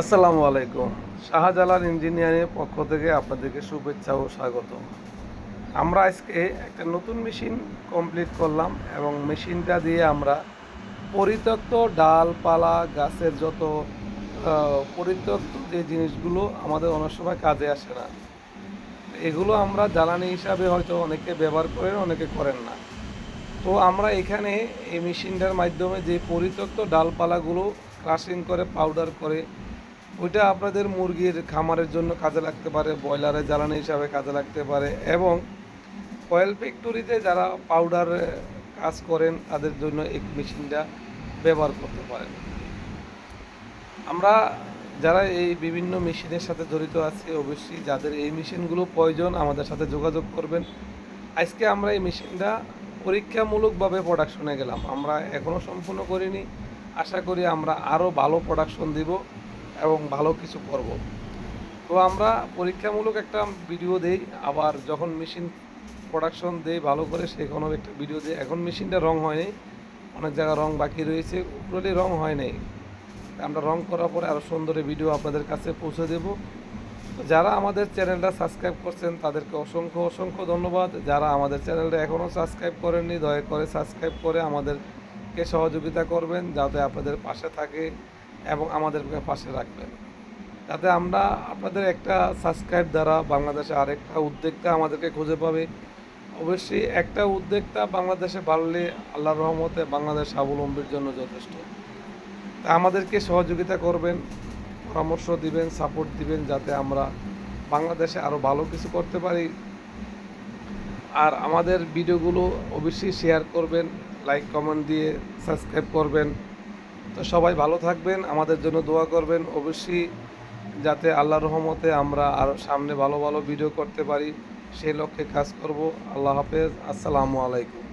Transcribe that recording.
আসসালামু আলাইকুম। শাহজালাল ইঞ্জিনিয়ারিংয়ের পক্ষ থেকে আপনাদেরকে শুভেচ্ছা ও স্বাগত আমরা আজকে একটা নতুন মেশিন কমপ্লিট করলাম এবং মেশিনটা দিয়ে আমরা পরিত্যক্ত ডালপালা, গাছের যত পরিত্যক্ত যে জিনিসগুলো আমাদের অনেক সময় কাজে আসে না, এগুলো আমরা জ্বালানি হিসাবে হয়তো অনেকে ব্যবহার করেন, অনেকে করেন না। তো আমরা এখানে এই মেশিনটার মাধ্যমে যে পরিত্যক্ত ডালপালাগুলো ক্রাশিং করে পাউডার করে ওইটা আপনাদের মুরগির খামারের জন্য কাজে লাগতে পারে, ব্রয়লারের জ্বালানি হিসাবে কাজে লাগতে পারে এবং অয়েল ফ্যাক্টরিতে যারা পাউডার কাজ করেন, তাদের জন্য এই মেশিনটা ব্যবহার করতে পারেন। আমরা যারা এই বিভিন্ন মেশিনের সাথে জড়িত আছি, অবশ্যই যাদের এই মেশিনগুলো প্রয়োজন আমাদের সাথে যোগাযোগ করবেন। আজকে আমরা এই মেশিনটা পরীক্ষামূলকভাবে প্রোডাকশনে গেলাম। আমরা এখনও সম্পূর্ণ করিনি। আশা করি আমরা আরও ভালো প্রোডাকশন দিব। এবং ভালো কিছু করব। তো আমরা পরীক্ষামূলক একটা ভিডিও দেই, আবার যখন মেশিন প্রোডাকশন দেই ভালো করে, সেখানেও একটা ভিডিও দিই। এখন মেশিনটা রং হয়নি, অনেক জায়গায় রং বাকি রয়েছে উপরে রং হয় নাই আমরা রং করার পরে আরও সুন্দর ভিডিও আপনাদের কাছে পৌঁছে দেব। যারা আমাদের চ্যানেলটা সাবস্ক্রাইব করছেন, তাদেরকে অসংখ্য অসংখ্য ধন্যবাদ। যারা আমাদের চ্যানেলটা এখনও সাবস্ক্রাইব করেননি, দয়া করে সাবস্ক্রাইব করে আমাদেরকে সহযোগিতা করবেন, যাতে আপনাদের পাশে থাকে। এবং আমাদেরকে পাশে রাখবেন। যাতে আমরা আপনাদের একটা সাবস্ক্রাইব দ্বারা বাংলাদেশে আরেকটা উদ্যোক্তা আমাদেরকে খুঁজে পাবে। অবশ্যই একটা উদ্যোক্তা বাংলাদেশে বাড়লে আল্লাহর রহমতে বাংলাদেশ স্বাবলম্বীর জন্য যথেষ্ট। তা আমাদেরকে সহযোগিতা করবেন, পরামর্শ দিবেন সাপোর্ট দিবেন যাতে আমরা বাংলাদেশে আরও ভালো কিছু করতে পারি। আর আমাদের ভিডিওগুলো অবশ্যই শেয়ার করবেন লাইক কমেন্ট দিয়ে সাবস্ক্রাইব করবেন। তো সবাই ভালো থাকবেন, আমাদের জন্য দোয়া করবেন। অবশ্যই যাতে আল্লাহর রহমতে আমরা আর সামনে ভালো ভালো ভিডিও করতে পারি, সেই লক্ষ্যে কাজ করব। আল্লাহ হাফেজ। আসসালামু আলাইকুম।